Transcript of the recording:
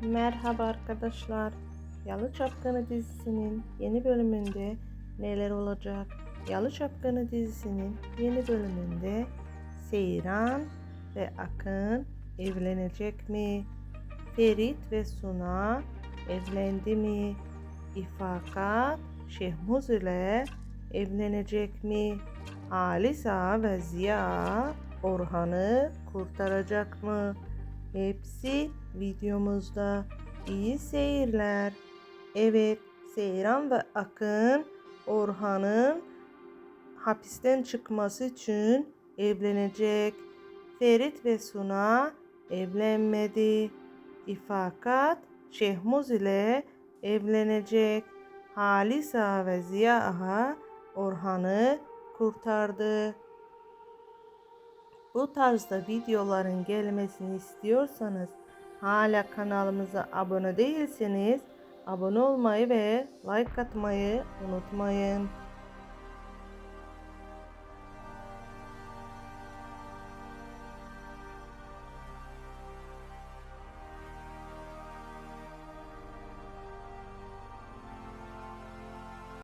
Merhaba arkadaşlar. Yalı Çapkını dizisinin yeni bölümünde neler olacak? Yalı Çapkını dizisinin yeni bölümünde Seyran ve Akın evlenecek mi? Ferit ve Suna evlendi mi? İfakat Şehmuz ile evlenecek mi? Halisa ve Ziya Orhan'ı kurtaracak mı? Hepsi videomuzda. İyi seyirler. Evet, Seyran ve Akın Orhan'ın hapisten çıkması için evlenecek. Ferit ve Suna evlenmedi. İfakat Şehmuz ile evlenecek. Halisa ve Ziya Ağa Orhan'ı kurtardı. Bu tarzda videoların gelmesini istiyorsanız hala kanalımıza abone değilseniz abone olmayı ve like atmayı unutmayın.